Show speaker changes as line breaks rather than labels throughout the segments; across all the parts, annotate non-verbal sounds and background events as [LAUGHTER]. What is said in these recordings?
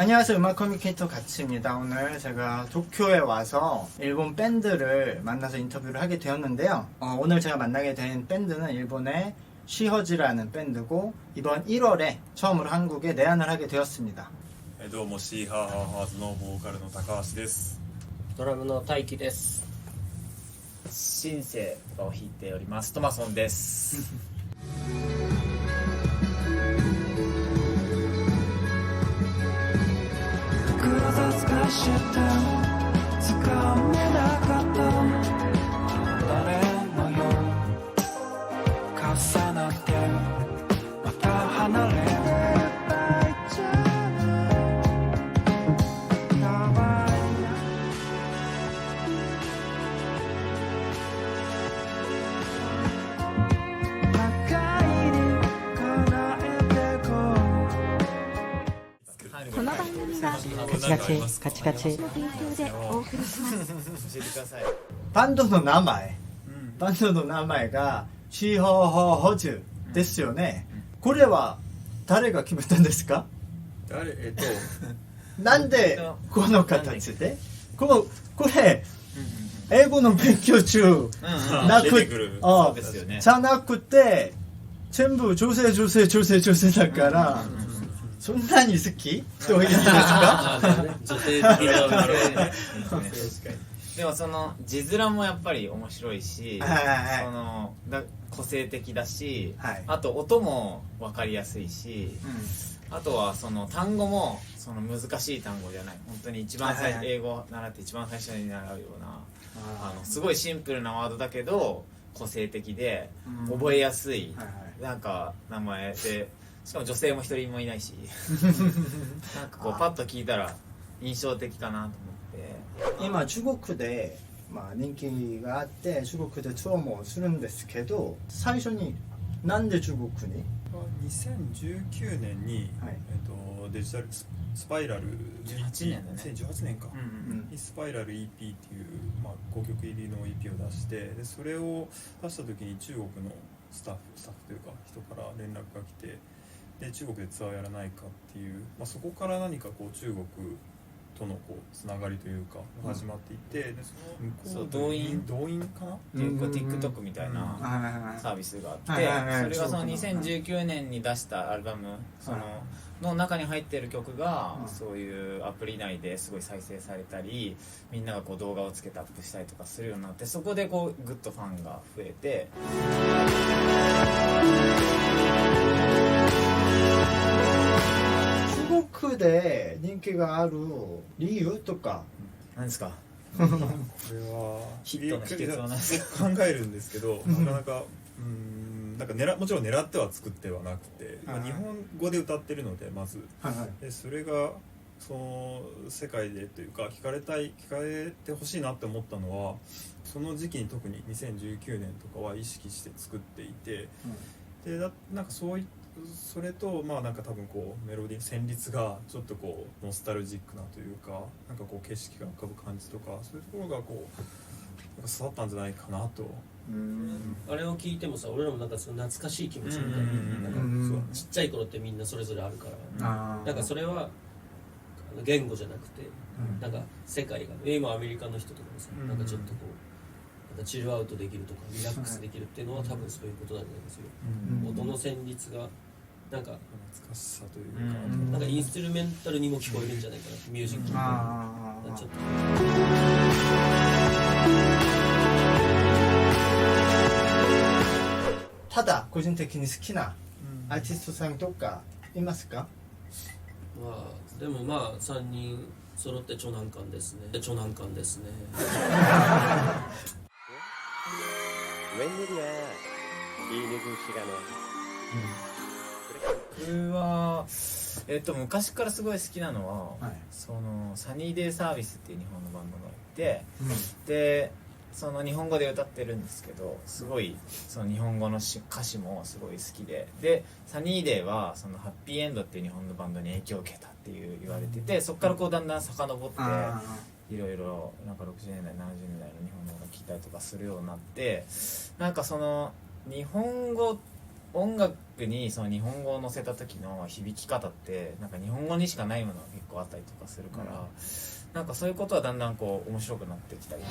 안녕하세요. 음악 커뮤니케이터 가치입니다. 오늘 제가 도쿄에 와서 일본 밴드를 만나서 인터뷰를 하게 되었는데요. 어, 오늘 제가 만나게 된 밴드는 일본의 쉬허즈라는 밴드고 이번 1월에 처음으로 한국에 내한을 하게 되었습니다.
えどうもシーハーハーハーズのボーカルの高橋です
ドラムの大輝です。
シンセを弾いておりますトマソンです [LAUGHS]
してつかめなかった。
チガチカチガチ
バ
ンドの名前、バンドの名前が地ホホ補充ですよね、これは誰が決めたんですか？
誰？えっと。
なんでこの形で？ここれ英語の勉強中なく、
うね、
じゃなくて全部女性女性女性女性だから、そんなに好き？という意味ですか？
女性的な
でもその字面もやっぱり面白いし、
はいはいはい。
そのだ個性的だし、
はい。
あと音も分かりやすいし、あとはその単語もその難しい単語じゃない。本当に一番最、
はいはいはい
英語を習って一番最初に習うようなあのすごいシンプルなワードだけど個性的で
うん。
覚えやすい、
はいはい。
なんか名前でしかも女性も一人もいないし。なんかこうパッと聞いたら印象的かなと思って。
今中国で、まあ、人気があって中国でツアーもするんですけど最初になんで中国に
？2019年に、
はい。
えっと、デジタルススパイラル
18年だね。
2018年か、
うん
うん
にスパイラル EP っていう、まあ、5曲入りの EP を出してでそれを出した時に中国のスタッフスタッフというか人から連絡が来てで中国でツアーやらないかっていう、まあ、そこから何かこう中国とのこうつながりというか始まっていって、でその向こう
動員。
動員か？な
っていうこう TikTok みたいなサービスがあって、それがその
中国の
2019年に出したアルバムその
はい
の中に入ってる曲が
うん。
そういうアプリ内ですごい再生されたりみんながこう動画をつけてアップしたりとかするようになってそこでこうグッとファンが増えて
中国で人気がある理由とか
何ですか？
これは
ヒットの秘訣は何
考えるんですけどなかなかうんなんか狙もちろん狙っては作ってはなくて、まあ、
はい
日本語で歌ってるのでまず。
はいはい。
でそれがその世界でというか聞かれたい聞かれてほしいなって思ったのはその時期に特に2019年とかは意識して作っていてでだなんかそういそれとまあなんか多分こうメロディー旋律がちょっとこうノスタルジックなというかなんかこう景色が浮かぶ感じとかそういうところがこうなんか刺さったんじゃないかなと。
うん。
あれを聞いてもさ俺らもなんかその懐かしい気持ちにな。る
うん
なんかちっちゃい頃ってみんなそれぞれあるから。なんかそれは言語じゃなくて
うん。
なんか世界が。今アメリカの人とかもさ
うん。
なんかちょっとこうなんかチルアウトできるとかリラックスできるっていうのは多分そういうことなんじゃないですよ。
うん。
音の旋律がなんか
懐かしさというか、
うん。
なんかインストゥルメンタルにも聞こえるんじゃないかなミュージックに。ちょっと。
ただ個人的に好きなアーティストさんとかいますか？
まあでもまあ3人揃って長男館ですね。長男館ですね [LAUGHS]
웬일이야 이 늦은 시간에
僕はえっと昔からすごい好きなのは、
はい
そのサニーデイサービスっていう日本のバンドがいてでその日本語で歌ってるんですけどすごいその日本語のし歌詞もすごい好きででサニーデイはそのハッピーエンドっていう日本のバンドに影響を受けたっていう言われててそこからこうだんだん遡って
あ
いろいろなんか60年代70年代の日本の音楽聴いたりとかするようになってなんかその日本語音楽にその日本語を乗せた時の響き方ってなんか日本語にしかないものが結構あったりとかするから、なんかそういうことはだんだんこう面白くなってきたり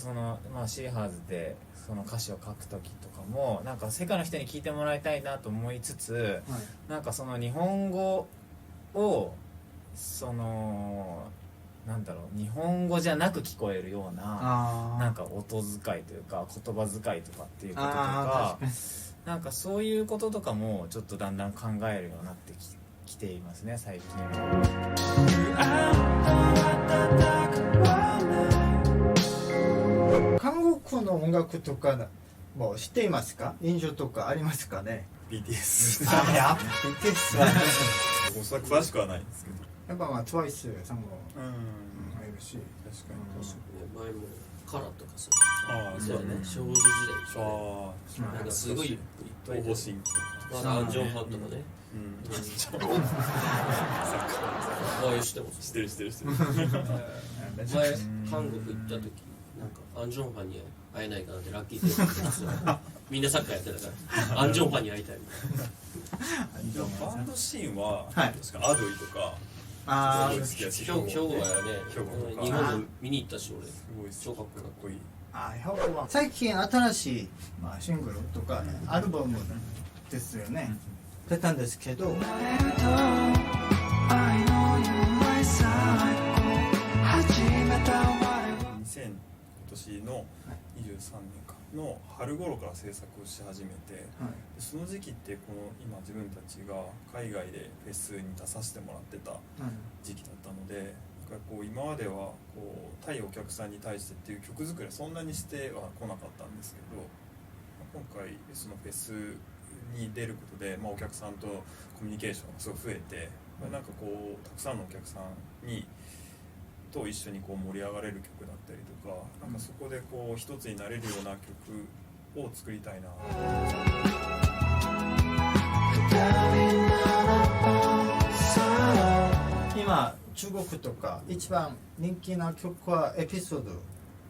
その、まあ、シーハーズでその歌詞を書く時とかもなんか世界の人に聞いてもらいたいなと思いつつなんかその日本語をそのなんだろう日本語じゃなく聞こえるような
あ
なんか音遣いというか言葉遣いとかっていうことと
あ
かなんかそういうこととかもちょっとだんだん考えるようになってききていますね最近。
韓国の音楽とかもう知っていますか？印象とかありますかね
？BTS
あや BTS は
僕それ詳しくはないんですけど。
やっぱまあ TWICE さんも
うん。
いるし
確かに。
ね前もカラとかさ
ああ
そうだね。少女時代
ああ
なんかすごいいっ
東方神起とか
とかね。
うん。
ああても
知ってる知ってる知ってる。
前韓国行った時アンジョンファンに会えないかなってラッキーみんなサッカーやってたから。アンジョンファンに会いたいみたいな
バンドシーンは
はい
確か？アドイとか。
あー
すごい好きだし
兵庫ね
兵庫とか
日本で見に行ったし俺
すごい
超か？っこ
いい
あ兵庫は最近新しい、まあ、シングルとかアルバムですよね。出たんですけど
年の23年かの春頃から制作をし始めて
はい。
でその時期ってこの今自分たちが海外でフェスに出させてもらってた時期だったのでなんかこう今まではこう対お客さんに対してっていう曲作りはそんなにしては来なかったんですけどまあ今回そのフェスに出ることで、まあ、お客さんとコミュニケーションがすごい増えて、まあなんかこうたくさんのお客さんにと一緒にこう盛り上がれる曲だったりとかなんかそこでこう一つになれるような曲を作りたいな。
今中国とか一番人気な曲はエピソード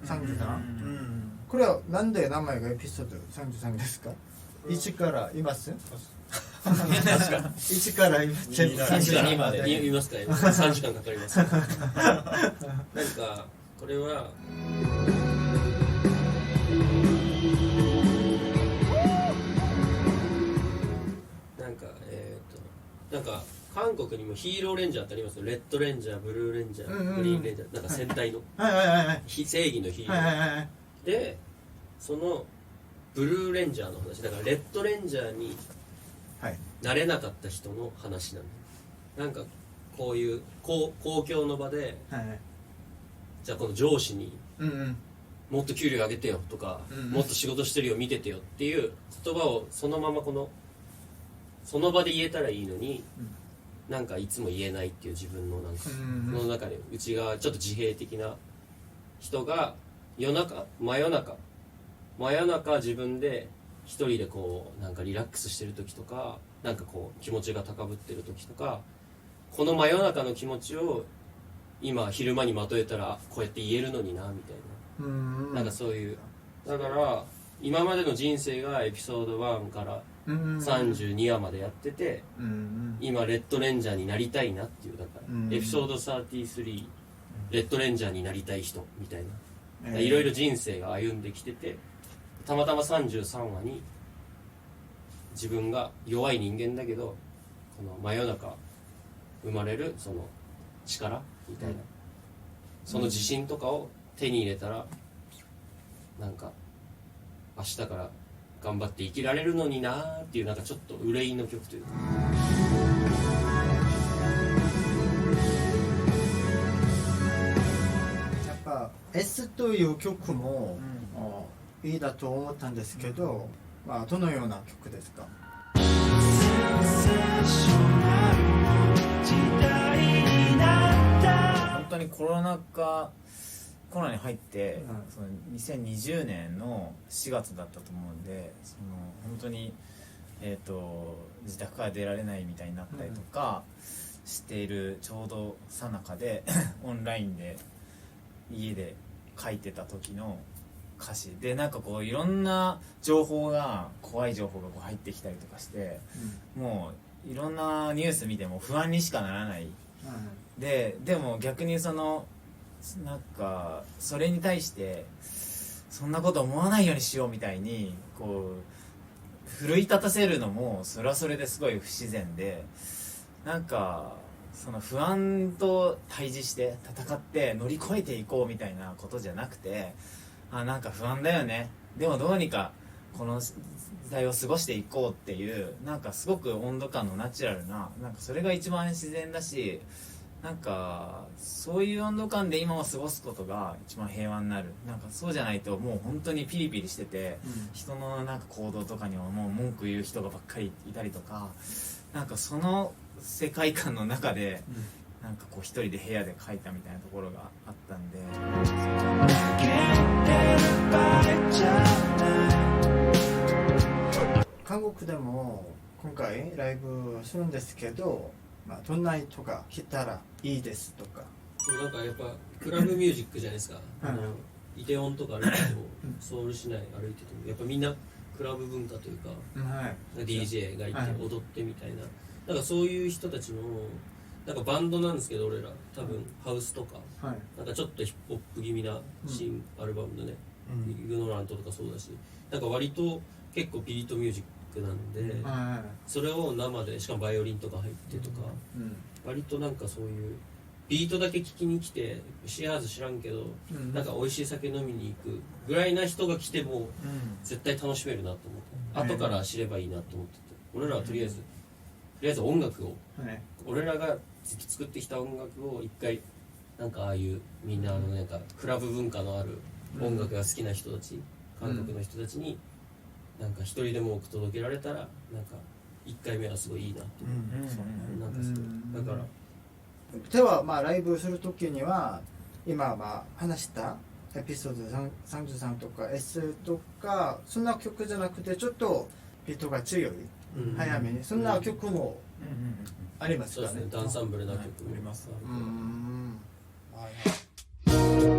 33、
うん？
これはなんで名前がエピソード33ですか？1から言います？1から言います
いいな
32まで
言いますか3時間かかります。なんかこれは。なんかえっ、となんか韓国にもヒーローレンジャーってありますよ。レッドレンジャーブルーレンジャー、
うんうんうん。
グリーンレンジャー。なんか戦隊の。
はいはいはいはい。
非正義のヒーロー、
はいはいはい
でそのブルーレンジャーの話。だからレッドレンジャーに
はい
なれなかった人の話なんだ。なんかこういう公公共の場で
はいはい。
じゃあこの上司に
うんうん。
もっと給料上げてよとか、
うん
もっと仕事してるよ見ててよっていう言葉をそのままこのその場で言えたらいいのに、なんかいつも言えないっていう自分のなんか、
うん
の中で内側ちょっと自閉的な人が夜中真夜中真夜中自分で一人でこうなんかリラックスしてる時とかなんかこう気持ちが高ぶってる時とかこの真夜中の気持ちを今昼間にまとえたらこうやって言えるのになみたい
うん。
ななんかそういう。だから今までの人生がエピソード1から
うん。
32話までやってて今レッドレンジャーになりたいなっていうだから、
うん。
エピソード33レッドレンジャーになりたい人みたいな。
えー。
いろいろ人生が歩んできててたまたま33話に自分が弱い人間だけどこの真夜中生まれるその力みたいな、その自信とかを手に入れたらなんか明日から頑張って生きられるのになーっていうなんかちょっと憂いの曲というか。
やっぱ S という曲も、あいいだと思ったんですけど、まあ、どのような曲ですか？
本当にコロナ禍コロナに入って、
うん。
その2020年の4月だったと思うんでその本当に、えー、と自宅から出られないみたいになったりとかしているちょうどさなかで [COUGHS] オンラインで家で書いてた時の歌詞。でなんかこういろんな情報が怖い情報がこう入ってきたりとかしてもういろんなニュース見ても不安にしかならない。ででも逆にそのなんかそれに対してそんなこと思わないようにしようみたいにこう奮い立たせるのもそれはそれですごい不自然でなんかその不安と対峙して戦って乗り越えていこうみたいなことじゃなくてあなんか不安だよね。でもどうにかこの時代を過ごしていこうっていうなんかすごく温度感のナチュラルななんかそれが一番自然だしなんかそういう温度感で今を過ごすことが一番平和になる。なんかそうじゃないともう本当にピリピリしてて人のなんか行動とかにはもう文句言う人がばっかりいたりとかなんかその世界観の中で、なんかこう一人で部屋で書いたみたいなところがあったんで。
韓国でも今回ライブするんですけど、まあ、どんな人が来たらいいですとか。
なんかやっぱクラブミュージックじゃないですか、
うん。
あのイテウォンとか歩いてもソウル市内歩いててもやっぱみんなクラブ文化というか
はい。
DJ がいて
はい。
踊ってみたいな。なんかそういう人たちのなんかバンドなんですけど俺ら。多分ハウスとか。
はい。
なんかちょっとヒップホップ気味な新アルバムのね、イグノラントとかそうだし。なんか割と結構ピリッとミュージックなんで、
は
それを生でしかもバイオリンとか入ってとか、
いうん。
割となんかそういうビートだけ聴きに来てシェアーズ知らんけど、
うん。
なんか美味しい酒飲みに行くぐらいな人が来ても絶対楽しめるなと思って、後から知ればいいなと思ってて。俺らはとりあえず、とりあえず音楽を。
はい。
俺らが作ってきた音楽を一回なんかああいうみんなあのなんかクラブ文化のある音楽が好きな人たち、韓国の人たちになんか一人でも多く届けられたらなんか一回目はすごいいいなって思う、なんかそう。
うん。
だから。
ではまあライブするときには今まあ話したエピソード33とか S とかそんな曲じゃなくてちょっとビートが強い。
うん。
早めに。そんな曲もあります
そうですね。ダンサンブルな曲。も
あります。
うーん。はい。はい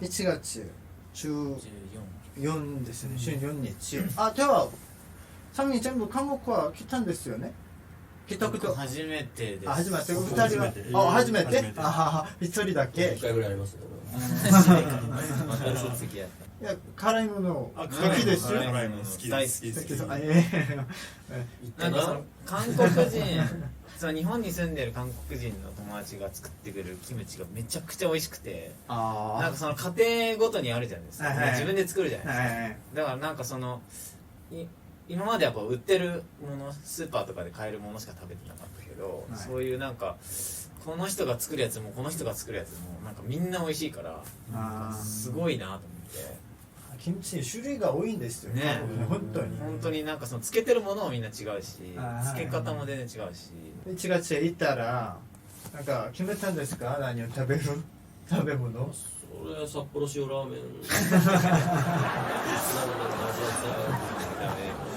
1月14ですね。14日。あでは3人全部韓国は来たんですよね？来たこと
初めてです。
あ初めて？お二人は？
初めて。
あ初めて？
初めて。
あはは。一人だけ？
一回ぐらいあります
いや辛いもの
あ
好きですよ。
辛いもの好き
大好き。
です。
なんかその韓国人 [LAUGHS] その日本に住んでる韓国人の友達が作ってくれるキムチがめちゃくちゃ美味しくて
あ
なんかその家庭ごとにあるじゃないですか、自分で作るじゃないですか、だからなんかそのい今までやっぱ売ってるものスーパーとかで買えるものしか食べてなかったけど、
はい。
そういうなんかこの人が作るやつもこの人が作るやつもなんかみんな美味しいからなんかすごいなと思って。
キムチ種類が多いんですよ
ね
本当に。
本当になんかそのつけてるものもみんな違うしつけ方も全然違うし。
1月へ行ったらなんか決めたんですか？何を食べる？[LAUGHS] 食べ物？
それは札幌塩ラーメン。[LAUGHS] なんだ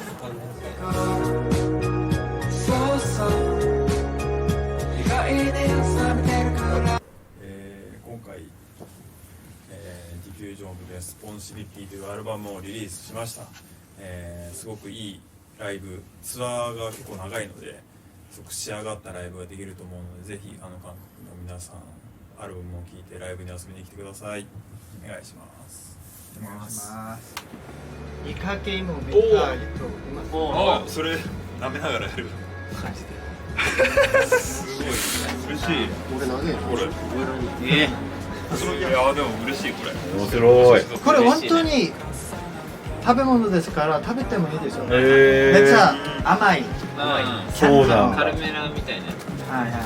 え今回、えーディフュージョン・オブ・レスポンシビティというアルバムをリリースしました、えーすごくいいライブツアーが結構長いのですごく仕上がったライブができると思うのでぜひあの韓国の皆さんアルバムを聴いてライブに遊びに来てください。お願いします。
お願いしますイカゲームを見た人い。ます
あそれ舐めながらやる。感じですごい。嬉しい。
俺投げる
これ
え
そのいやでも嬉しい。これ
面白い。
これ本当に食べ物ですから食べてもいいですよね。
へ
めっちゃ甘い。
あ
そうなんだ。
カルメラみたいな。
はいはい。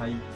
はい
はい